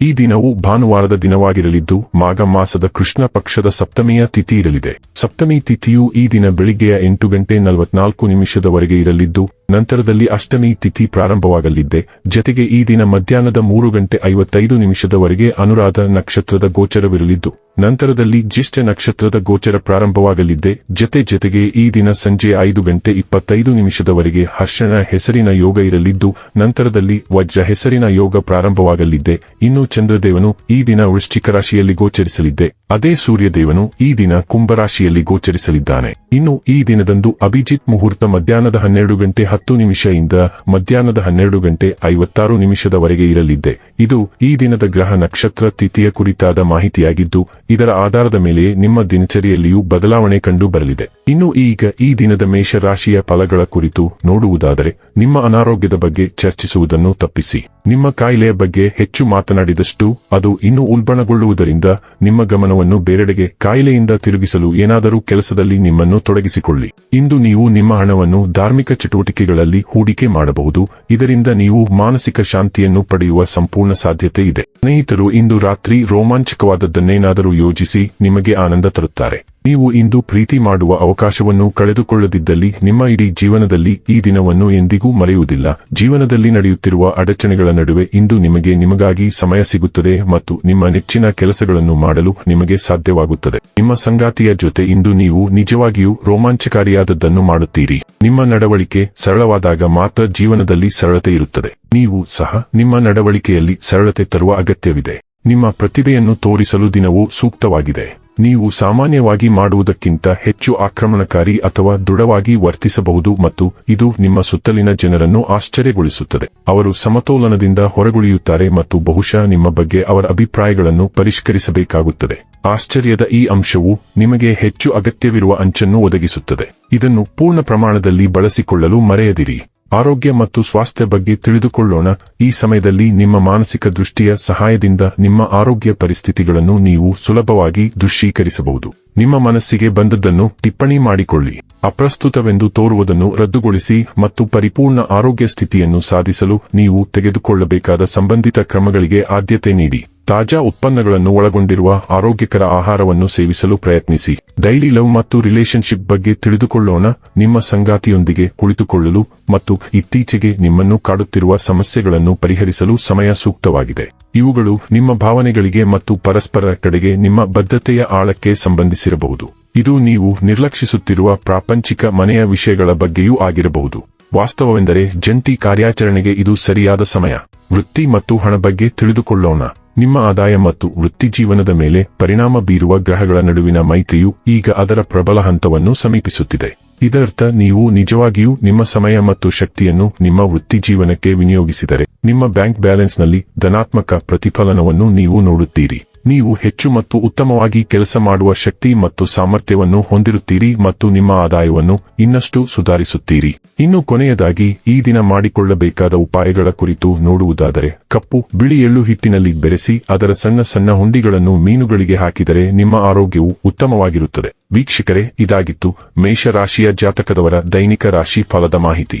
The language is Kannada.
ಈ ದಿನವು ಭಾನುವಾರದ ದಿನವಾಗಿರಲಿದ್ದು ಮಾಘ ಮಾಸದ ಕೃಷ್ಣ ಪಕ್ಷದ ಸಪ್ತಮಿಯ ತಿಥಿ ಇರಲಿದೆ. ಸಪ್ತಮಿ ತಿಥಿಯು ಈ ದಿನ ಬೆಳಿಗ್ಗೆಯ ಎಂಟು ಗಂಟೆ ನಲವತ್ನಾಲ್ಕು ನಿಮಿಷದವರೆಗೆ ಇರಲಿದ್ದು, ನಂತರದಲ್ಲಿ ಅಷ್ಟಮಿ ತಿಥಿ ಪ್ರಾರಂಭವಾಗಲಿದ್ದೆ ಜತೆಗೆ ಈ ದಿನ ಮಧ್ಯಾಹ್ನದ ಮೂರು ಗಂಟೆ ಐವತ್ತೈದು ನಿಮಿಷದವರೆಗೆ ಅನುರಾಧ ನಕ್ಷತ್ರದ ಗೋಚರವಿರಲಿದ್ದು ನಂತರದಲ್ಲಿ ಜ್ಯೇಷ್ಠ ನಕ್ಷತ್ರದ ಗೋಚರ ಪ್ರಾರಂಭವಾಗಲಿದ್ದೆ ಜತೆ ಜತೆಗೆ ಈ ದಿನ ಸಂಜೆ ಐದು ಗಂಟೆ ಇಪ್ಪತ್ತೈದು ನಿಮಿಷದವರೆಗೆ ಹರ್ಷಣ ಹೆಸರಿನ ಯೋಗ ಇರಲಿದ್ದು, ನಂತರದಲ್ಲಿ ವಜ್ರ ಹೆಸರಿನ ಯೋಗ ಪ್ರಾರಂಭವಾಗಲಿದ್ದೆ ಇನ್ನು ಚಂದ್ರದೇವನು ಈ ದಿನ ವೃಶ್ಚಿಕ ರಾಶಿಯಲ್ಲಿ ಗೋಚರಿಸಲಿದ್ದೆ ಅದೇ ಸೂರ್ಯದೇವನು ಈ ದಿನ ಕುಂಭರಾಶಿಯಲ್ಲಿ ಗೋಚರಿಸಲಿದ್ದಾನೆ. ಇನ್ನು ಈ ದಿನದಂದು ಅಭಿಜಿತ್ ಮುಹೂರ್ತ ಮಧ್ಯಾಹ್ನದ ಹನ್ನೆರಡು ಗಂಟೆ ಹತ್ತು ನಿಮಿಷದಿಂದ ಮಧ್ಯಾಹ್ನದ ಹನ್ನೆರಡು ಗಂಟೆ ಐವತ್ತಾರು ನಿಮಿಷದವರೆಗೆ ಇರಲಿದ್ದೆ. ಇದು ಈ ದಿನದ ಗ್ರಹ ನಕ್ಷತ್ರ ತಿಥಿಯ ಕುರಿತಾದ ಮಾಹಿತಿಯಾಗಿದ್ದು, ಇದರ ಆಧಾರದ ಮೇಲೆ ನಿಮ್ಮ ದಿನಚರಿಯಲ್ಲಿಯೂ ಬದಲಾವಣೆ ಕಂಡು ಬರಲಿದೆ. ಇನ್ನು ಈಗ ಈ ದಿನದ ಮೇಷರಾಶಿಯ ಫಲಗಳ ಕುರಿತು ನೋಡುವುದಾದರೆ, ನಿಮ್ಮ ಅನಾರೋಗ್ಯದ ಬಗ್ಗೆ ಚರ್ಚಿಸುವುದನ್ನು ತಪ್ಪಿಸಿ. ನಿಮ್ಮ ಕಾಯಿಲೆಯ ಬಗ್ಗೆ ಹೆಚ್ಚು ಮಾತನಾಡಿದಷ್ಟು ಅದು ಇನ್ನೂ ಉಲ್ಬಣಗೊಳ್ಳುವುದರಿಂದ ನಿಮ್ಮ ಗಮನವನ್ನು ಬೇರೆಡೆಗೆ ಕಾಯಿಲೆಯಿಂದ ತಿರುಗಿಸಲು ಏನಾದರೂ ಕೆಲಸದಲ್ಲಿ ನಿಮ್ಮನ್ನು ತೊಡಗಿಸಿಕೊಳ್ಳಿ. ಇಂದು ನೀವು ನಿಮ್ಮ ಹಣವನ್ನು ಧಾರ್ಮಿಕ ಚಟುವಟಿಕೆಗಳಲ್ಲಿ ಹೂಡಿಕೆ ಮಾಡಬಹುದು. ಇದರಿಂದ ನೀವು ಮಾನಸಿಕ ಶಾಂತಿಯನ್ನು ಪಡೆಯುವ ಸಂಪೂರ್ಣ ಸಾಧ್ಯತೆ ಇದೆ. ಸ್ನೇಹಿತರು, ಇಂದು ರಾತ್ರಿ ರೋಮಾಂಚಕವಾದದ್ದನ್ನೇನಾದರೂ ಯೋಜಿಸಿ ನಿಮಗೆ ಆನಂದ ತರುತ್ತಾರೆ. ನೀವು ಇಂದು ಪ್ರೀತಿ ಮಾಡುವ ಅವಕಾಶವನ್ನು ಕಳೆದುಕೊಳ್ಳದಿದ್ದಲ್ಲಿ ನಿಮ್ಮ ಇಡೀ ಜೀವನದಲ್ಲಿ ಈ ದಿನವನ್ನು ಎಂದಿಗೂ ಮರೆಯುವುದಿಲ್ಲ. ಜೀವನದಲ್ಲಿ ನಡೆಯುತ್ತಿರುವ ಅಡಚಣೆಗಳ ನಡುವೆ ಇಂದು ನಿಮಗೆ ನಿಮಗಾಗಿ ಸಮಯ ಸಿಗುತ್ತದೆ ಮತ್ತು ನಿಮ್ಮ ನೆಚ್ಚಿನ ಕೆಲಸಗಳನ್ನು ಮಾಡಲು ನಿಮಗೆ ಸಾಧ್ಯವಾಗುತ್ತದೆ. ನಿಮ್ಮ ಸಂಗಾತಿಯ ಜೊತೆ ಇಂದು ನೀವು ನಿಜವಾಗಿಯೂ ರೋಮಾಂಚಕಾರಿಯಾದದ್ದನ್ನು ಮಾಡುತ್ತೀರಿ. ನಿಮ್ಮ ನಡವಳಿಕೆ ಸರಳವಾದಾಗ ಮಾತ್ರ ಜೀವನದಲ್ಲಿ ಸರಳತೆ ಇರುತ್ತದೆ. ನೀವು ಸಹ ನಿಮ್ಮ ನಡವಳಿಕೆಯಲ್ಲಿ ಸರಳತೆ ತರುವ ಅಗತ್ಯವಿದೆ. ನಿಮ್ಮ ಪ್ರತಿಭೆಯನ್ನು ತೋರಿಸಲು ದಿನವೂ ಸೂಕ್ತವಾಗಿದೆ. ನೀವು ಸಾಮಾನ್ಯವಾಗಿ ಮಾಡುವುದಕ್ಕಿಂತ ಹೆಚ್ಚು ಆಕ್ರಮಣಕಾರಿ ಅಥವಾ ದೃಢವಾಗಿ ವರ್ತಿಸಬಹುದು ಮತ್ತು ಇದು ನಿಮ್ಮ ಸುತ್ತಲಿನ ಜನರನ್ನು ಆಶ್ಚರ್ಯಗೊಳಿಸುತ್ತದೆ. ಅವರು ಸಮತೋಲನದಿಂದ ಹೊರಗುಳಿಯುತ್ತಾರೆ ಮತ್ತು ಬಹುಶಃ ನಿಮ್ಮ ಬಗ್ಗೆ ಅವರ ಅಭಿಪ್ರಾಯಗಳನ್ನು ಪರಿಷ್ಕರಿಸಬೇಕಾಗುತ್ತದೆ. ಆಶ್ಚರ್ಯದ ಈ ಅಂಶವು ನಿಮಗೆ ಹೆಚ್ಚು ಅಗತ್ಯವಿರುವ ಅಂಚನ್ನು ಒದಗಿಸುತ್ತದೆ. ಇದನ್ನು ಪೂರ್ಣ ಪ್ರಮಾಣದಲ್ಲಿ ಬಳಸಿಕೊಳ್ಳಲು ಮರೆಯದಿರಿ. ಆರೋಗ್ಯ ಮತ್ತು ಸ್ವಾಸ್ಥ್ಯ ಬಗ್ಗೆ ತಿಳಿದುಕೊಳ್ಳೋಣ. ಈ ಸಮಯದಲ್ಲಿ ನಿಮ್ಮ ಮಾನಸಿಕ ದೃಷ್ಟಿಯ ಸಹಾಯದಿಂದ ನಿಮ್ಮ ಆರೋಗ್ಯ ಪರಿಸ್ಥಿತಿಗಳನ್ನು ನೀವು ಸುಲಭವಾಗಿ ದೃಶ್ಯೀಕರಿಸಬಹುದು. ನಿಮ್ಮ ಮನಸ್ಸಿಗೆ ಬಂದದ್ದನ್ನು ಟಿಪ್ಪಣಿ ಮಾಡಿಕೊಳ್ಳಿ. ಅಪ್ರಸ್ತುತವೆಂದು ತೋರುವುದನ್ನು ರದ್ದುಗೊಳಿಸಿ ಮತ್ತು ಪರಿಪೂರ್ಣ ಆರೋಗ್ಯ ಸ್ಥಿತಿಯನ್ನು ಸಾಧಿಸಲು ನೀವು ತೆಗೆದುಕೊಳ್ಳಬೇಕಾದ ಸಂಬಂಧಿತ ಕ್ರಮಗಳಿಗೆ ಆದ್ಯತೆ ನೀಡಿ. ತಾಜಾ ಉತ್ಪನ್ನಗಳನ್ನು ಒಳಗೊಂಡಿರುವ ಆರೋಗ್ಯಕರ ಆಹಾರವನ್ನು ಸೇವಿಸಲು ಪ್ರಯತ್ನಿಸಿ. ಡೈಲಿ ಲವ್ ಮತ್ತು ರಿಲೇಶನ್ಶಿಪ್ ಬಗ್ಗೆ ತಿಳಿದುಕೊಳ್ಳೋಣ. ನಿಮ್ಮ ಸಂಗಾತಿಯೊಂದಿಗೆ ಕುಳಿತುಕೊಳ್ಳಲು ಮತ್ತು ಇತ್ತೀಚೆಗೆ ನಿಮ್ಮನ್ನು ಕಾಡುತ್ತಿರುವ ಸಮಸ್ಯೆಗಳನ್ನು ಪರಿಹರಿಸಲು ಸಮಯ ಸೂಕ್ತವಾಗಿದೆ. ಇವುಗಳು ನಿಮ್ಮ ಭಾವನೆಗಳಿಗೆ ಮತ್ತು ಪರಸ್ಪರ ಕಡೆಗೆ ನಿಮ್ಮ ಬದ್ಧತೆಯ ಆಳಕ್ಕೆ ಸಂಬಂಧಿಸಿರಬಹುದು. ಇದು ನೀವು ನಿರ್ಲಕ್ಷಿಸುತ್ತಿರುವ ಪ್ರಾಪಂಚಿಕ ಮನೆಯ ವಿಷಯಗಳ ಬಗ್ಗೆಯೂ ಆಗಿರಬಹುದು. ವಾಸ್ತವವೆಂದರೆ ಜಂಟಿ ಕಾರ್ಯಾಚರಣೆಗೆ ಇದು ಸರಿಯಾದ ಸಮಯ. ವೃತ್ತಿ ಮತ್ತು ಹಣ ಬಗ್ಗೆ ತಿಳಿದುಕೊಳ್ಳೋಣ. ನಿಮ್ಮ ಆದಾಯ ಮತ್ತು ವೃತ್ತಿ ಜೀವನದ ಮೇಲೆ ಪರಿಣಾಮ ಬೀರುವ ಗ್ರಹಗಳ ನಡುವಿನ ಮೈತ್ರಿಯು ಈಗ ಅದರ ಪ್ರಬಲ ಹಂತವನ್ನು ಸಮೀಪಿಸುತ್ತಿದೆ. ಇದರರ್ಥ, ನೀವು ನಿಜವಾಗಿಯೂ ನಿಮ್ಮ ಸಮಯ ಮತ್ತು ಶಕ್ತಿಯನ್ನು ನಿಮ್ಮ ವೃತ್ತಿ ಜೀವನಕ್ಕೆ ವಿನಿಯೋಗಿಸಿದರೆ, ನಿಮ್ಮ ಬ್ಯಾಂಕ್ ಬ್ಯಾಲೆನ್ಸ್ನಲ್ಲಿ ಧನಾತ್ಮಕ ಪ್ರತಿಫಲನವನ್ನು ನೀವು ನೋಡುತ್ತೀರಿ. ನೀವು ಹೆಚ್ಚು ಮತ್ತು ಉತ್ತಮವಾಗಿ ಕೆಲಸ ಮಾಡುವ ಶಕ್ತಿ ಮತ್ತು ಸಾಮರ್ಥ್ಯವನ್ನು ಹೊಂದಿರುತ್ತೀರಿ ಮತ್ತು ನಿಮ್ಮ ಆದಾಯವನ್ನು ಇನ್ನಷ್ಟು ಸುಧಾರಿಸುತ್ತೀರಿ. ಇನ್ನು ಕೊನೆಯದಾಗಿ, ಈ ದಿನ ಮಾಡಿಕೊಳ್ಳಬೇಕಾದ ಉಪಾಯಗಳ ಕುರಿತು ನೋಡುವುದಾದರೆ, ಕಪ್ಪು ಬಿಳಿ ಎಳ್ಳು ಹಿಟ್ಟಿನಲ್ಲಿ ಬೆರೆಸಿ ಅದರ ಸಣ್ಣ ಸಣ್ಣ ಹುಂಡಿಗಳನ್ನು ಮೀನುಗಳಿಗೆ ಹಾಕಿದರೆ ನಿಮ್ಮ ಆರೋಗ್ಯವು ಉತ್ತಮವಾಗಿರುತ್ತದೆ. ವೀಕ್ಷಕರೇ, ಇದಾಗಿತ್ತು ಮೇಷರಾಶಿಯ ಜಾತಕದವರ ದೈನಿಕ ರಾಶಿ ಫಲದ ಮಾಹಿತಿ.